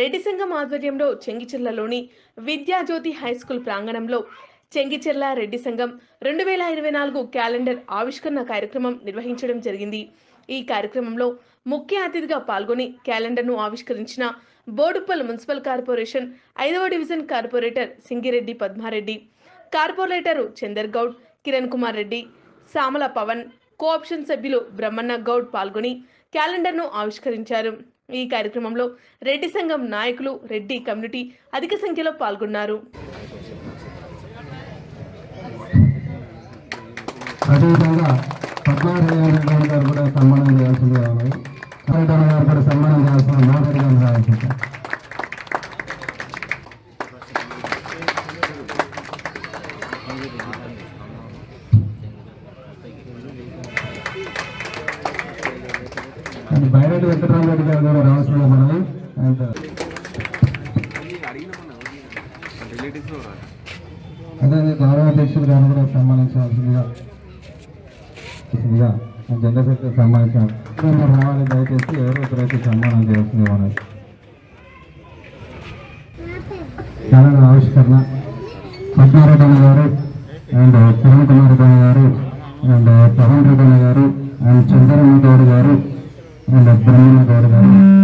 రెడ్డి సంఘం ఆధ్వర్యంలో చెంగిచెర్లలోని Vidyajyothi high school ప్రాంగణంలో చెంగిచెర్ల రెడ్డి సంఘం రెండు వేల ఇరవై నాలుగు క్యాలెండర్ ఆవిష్కరణ కార్యక్రమం నిర్వహించడం జరిగింది. ఈ కార్యక్రమంలో ముఖ్య అతిథిగా పాల్గొని క్యాలెండర్ను ఆవిష్కరించిన బోడుప్పల్ మున్సిపల్ కార్పొరేషన్ ఐదవ division corporator Singireddy Padmareddy corporator Chandar Goud Kiran Kumar Reddy Samala Pavan cooption సభ్యులు బ్రహ్మన్న గౌడ్ పాల్గొని క్యాలెండర్ను ఆవిష్కరించారు. ఈ కార్యక్రమంలో రెడ్డి సంఘం నాయకులు రెడ్డి కమ్యూనిటీ అధిక సంఖ్యలో పాల్గొన్నారు. అదేవిధంగా పద్మారాయణ గారు కూడా సన్మానం గారు కూడా సన్మానం చేయాల్సిన మోదరి గారు రావాల్సింది. బైరెడ్డి వెంకటరామరెడ్డి గారు కూడా రావాల్సిందిగా మనవి. అండ్ అదే గౌరవ అధ్యక్షులు గారు కూడా సన్మానించవలసిందిగా జెండా శక్తి సన్మానించాం రావాలి దయచేసి ఎవరో ఒకరైతే సన్మానం చేయాల్సింది మనకి తెలంగాణ ఆవిష్కరణ పద్మారెడ్డి గారు అండ్ కిరణ్ కుమార్ రెడ్డి గారు అండ్ పవన్ రెడ్డి గారు అండ్ చంద్రన్న గారు అండ్ బ్రహ్మణ గౌడ్ గారు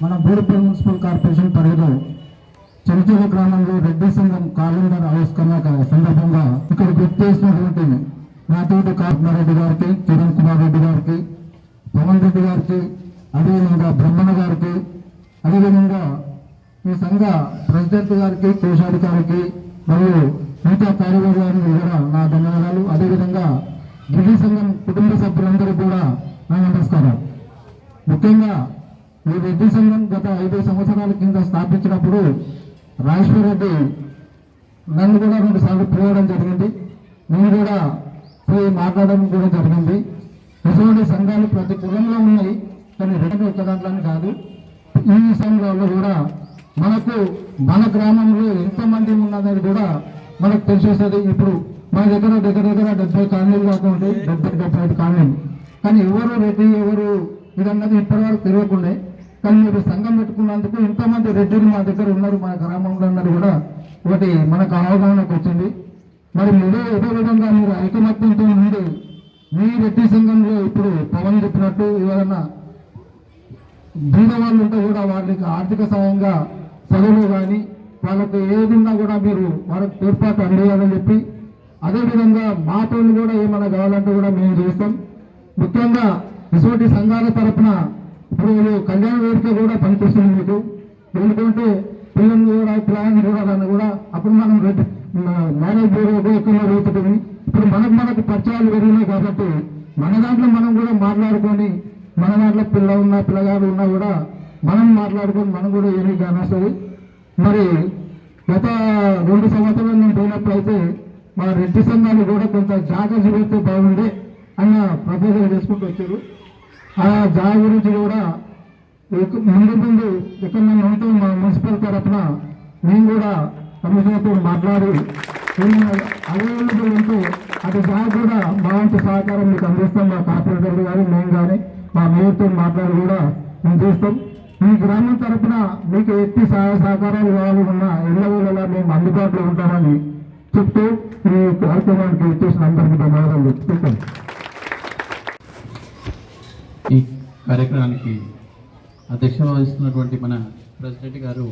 మన బూడిపల్లి మున్సిపల్ కార్పొరేషన్ పరిధిలో చరిచల గ్రామంలో రెడ్డి సంఘం కాలండర్ ఆవిష్కరణ సందర్భంగా ఇక్కడ గుర్తు చేసినటువంటి నాతోటి కాత్మారెడ్డి గారికి కిరణ్ కుమార్ రెడ్డి గారికి పవన్ రెడ్డి గారికి అదేవిధంగా బ్రహ్మణ గారికి అదేవిధంగా ఈ సంఘ ప్రెసిడెంట్ గారికి కోశాధికారికి మరియు మిగతా కార్యవర్గానికి కూడా నా ధన్యవాదాలు. అదేవిధంగా రెడ్డి సంఘం కుటుంబ సభ్యులందరికీ కూడా నా నమస్కారం. ముఖ్యంగా ఈ రెడ్డి సంఘం గత ఐదు సంవత్సరాల కింద స్థాపించినప్పుడు రాజేశ్వర రెడ్డి నన్ను కూడా రెండు సార్లు పిలవడం జరిగింది. నేను కూడా పోయి మాట్లాడడం కూడా జరిగింది. ఇటువంటి సంఘాలు ప్రతి కులంలో ఉన్నాయి కానీ రెండు ఒక దాంట్లోనే కాదు. ఈ సంఘాల్లో కూడా మనకు మన గ్రామంలో ఎంతమంది ఉన్నదని కూడా మనకు తెలిసి ఇప్పుడు మా దగ్గర దగ్గర దగ్గర డెబ్బై కాలనీలు దాకా ఉంటాయి డెబ్బై డెబ్బై ఐదు కాలనీలు. కానీ ఎవరు రెడ్డి ఎవరు ఇదన్నది ఇప్పటివరకు తెలియకుండే. కానీ మీరు సంఘం పెట్టుకున్నందుకు ఇంతమంది రెడ్డిలు మా దగ్గర ఉన్నారు మన గ్రామంలో అన్నది కూడా ఒకటి మనకు అవగాహనకు వచ్చింది. మరి మీరే ఏదో విధంగా మీరు ఐకమత్యంతో ఉండి మీ రెడ్డి సంఘంలో ఇప్పుడు పవన్ చెప్పినట్టు ఎవరన్నా బీద వాళ్ళు ఉంటే కూడా వాళ్ళకి ఆర్థిక సాయంగా చదువులు కానీ వాళ్ళకి ఏదున్నా కూడా మీరు వాళ్ళకి ఏర్పాటు అందియాలని చెప్పి అదేవిధంగా మా తోళ్ళు కూడా ఏమైనా కావాలంటే కూడా మేము చేస్తాం. ముఖ్యంగా ఇటువంటి సంఘాల తరఫున ఇప్పుడు కళ్యాణ వేదిక కూడా పనిచేస్తుంది మీకు. ఎందుకంటే పిల్లలు కూడా ప్లాన్ చూడాలని కూడా అప్పుడు మనం మేనేజ్ బ్యూరో ఎక్కువ వేసుకుని ఇప్పుడు మనకు మనకు పరిచయాలు పెరిగినాయి కాబట్టి మన దాంట్లో మనం కూడా మాట్లాడుకొని మన దాంట్లో పిల్ల ఉన్న పిల్లగాడు ఉన్నా కూడా మనం మాట్లాడుకొని మనం కూడా ఏమీ కానొస్తుంది. మరి గత రెండు సంవత్సరాలు నేను పోయినప్పుడైతే మా రెడ్డి సంఘాన్ని కూడా కొంత జాగ్రత్త పెడితే బాగుండే అన్న ప్రపోజల్ చేసుకుంటూ వచ్చారు. ఆ జాగ గురించి కూడా ముందు ముందు ఎక్కడ మేము ఉంటే మా మున్సిపల్ తరఫున మేము కూడా కమిషనర్తో మాట్లాడి అవైలబుల్ ఉంటే అది జాగ కూడా మా వంతు సహకారం మీకు అందిస్తాం మా కార్పొరేటర్లు కానీ మేము కానీ మా మేయర్తో మాట్లాడి కూడా మేము చేస్తాం. మీ గ్రామం తరఫున మీకు ఎట్టి సహాయ సహకారాలు కావాలి ఉన్న ఎల్లవేళలా మేము అందుబాటులో ఉంటామని చెప్తూ ఈ కార్యక్రమానికి వచ్చేసిన అందరికీ ధన్యవాదాలు చెప్తాను ఈ కార్యక్రమానికి అధ్యక్షత వహిస్తున్నటువంటి మన ప్రెసిడెంట్ గారు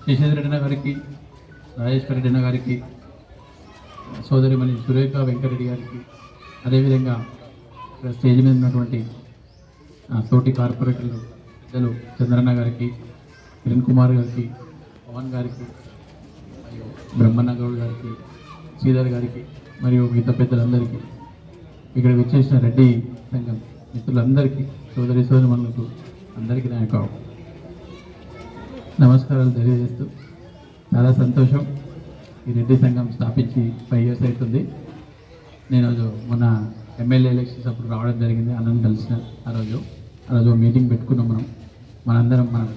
శశిధర్ రెడ్డి గారికి రాజేశ్వర రెడ్డి గారికి సోదరిమణి సురేఖ వెంకరెడ్డి గారికి అదేవిధంగా ఇక్కడ స్టేజ్ మీద ఉన్నటువంటి తోటి కార్పొరేటర్లు పెద్దలు చంద్రన్న గారికి కిరణ్ కుమార్ గారికి పవన్ గారికి బ్రహ్మన్న గౌడ్ గారికి శ్రీధర్ గారికి మరియు మిగతా పెద్దలందరికీ ఇక్కడ విచ్చేసిన రెడ్డి సంఘం మిత్రులందరికీ సోదరి సోదరులకు అందరికీ నా యొక్క నమస్కారాలు తెలియజేస్తూ చాలా సంతోషం ఈ రెడ్డి సంఘం స్థాపించి ఫైవ్ ఇయర్స్ అవుతుంది. నేను రోజు మొన్న ఎమ్మెల్యే ఎలక్షన్స్ అప్పుడు రావడం జరిగింది. అన్నను కలిసిన ఆ రోజు. ఆ రోజు మీటింగ్ పెట్టుకున్నాం మనం. మనందరం మనం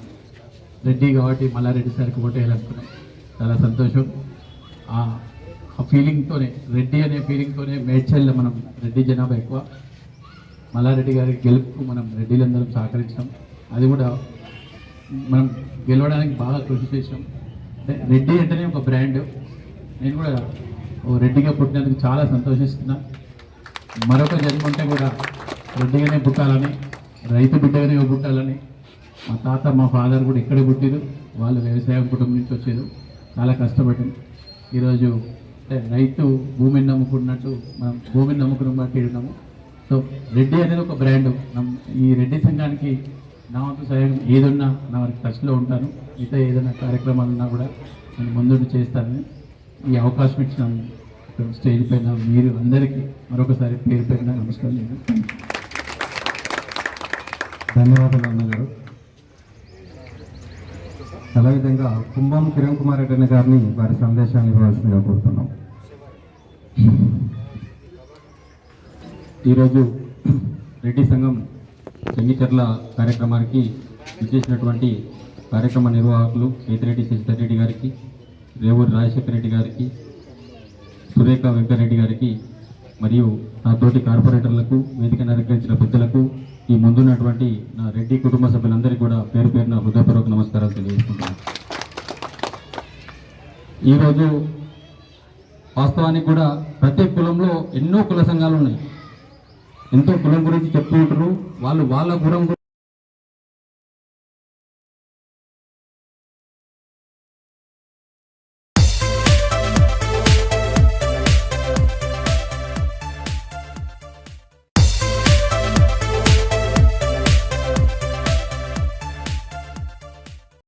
రెడ్డి కాబట్టి మల్లారెడ్డి సార్కి ఓటేయాలనుకున్నాం వేయాలనుకున్నాం. చాలా సంతోషం. ఆ ఫీలింగ్తోనే రెడ్డి అనే ఫీలింగ్తోనే మేడ్చల్లో మనం రెడ్డి జనాభా ఎక్కువ. మల్లారెడ్డి గారి గెలుపుకు మనం రెడ్డిలందరం సహకరించాం. అది కూడా మనం గెలవడానికి బాగా కృషి చేసాం అంటే రెడ్డి అంటేనే ఒక బ్రాండ్ నేను కూడా ఓ రెడ్డిగా పుట్టినందుకు చాలా సంతోషిస్తున్నా. మరొక జన్మ ఉంటే కూడా రెడ్డిగానే పుట్టాలని రైతు బిడ్డగానే పుట్టాలని మా తాత మా ఫాదర్ కూడా ఇక్కడే పుట్టిరు. వాళ్ళు వ్యవసాయం కుటుంబం నుంచి వచ్చారు. చాలా కష్టపడింది ఈరోజు అంటే రైతు భూమిని నమ్ముకున్నట్టు మనం భూమిని నమ్ముకున్న బట్టి ఉన్నాము సో రెడ్డి అనేది ఒక బ్రాండ్. ఈ రెడ్డి సంఘానికి నా వంతు సహాయం ఏదున్నా నా వారికి టచ్లో ఉంటాను. మిగతా ఏదైనా కార్యక్రమాలు ఉన్నా కూడా నేను ముందుండి చేస్తానని ఈ అవకాశం ఇచ్చిన. స్టేజ్ పైన మీరు అందరికీ మరొకసారి పేరు పెరిగిన నమస్కారం ధన్యవాదాలు అన్నగారు. అదేవిధంగా కుంభం కిరణ్ కుమార్ రెడ్డి గారిని వారి సందేశాన్ని ఇవ్వాల్సిందిగా కోరుతున్నాం. ఈరోజు రెడ్డి సంఘం చెంగిచెర్ల కార్యక్రమానికి విచ్చేసినటువంటి కార్యక్రమ నిర్వాహకులు కేతిరెడ్డి శశిధర్ రెడ్డి గారికి రేవూరి రాజశేఖర రెడ్డి గారికి సురేఖ వెంకరెడ్డి గారికి మరియు నా తోటి కార్పొరేటర్లకు వేదికను అలంకరించిన పెద్దలకు ఈ ముందున్నటువంటి నా రెడ్డి కుటుంబ సభ్యులందరికీ కూడా పేరు పేరున హృదయపూర్వక నమస్కారాలు తెలియజేసుకుంటున్నాను. ఈరోజు వాస్తవానికి కూడా ప్రతి కులంలో ఎన్నో కుల సంఘాలు ఉన్నాయి. ఎంతో కులం గురించి చెప్తూ ఉంటారు. వాళ్ళు వాళ్ళ కులం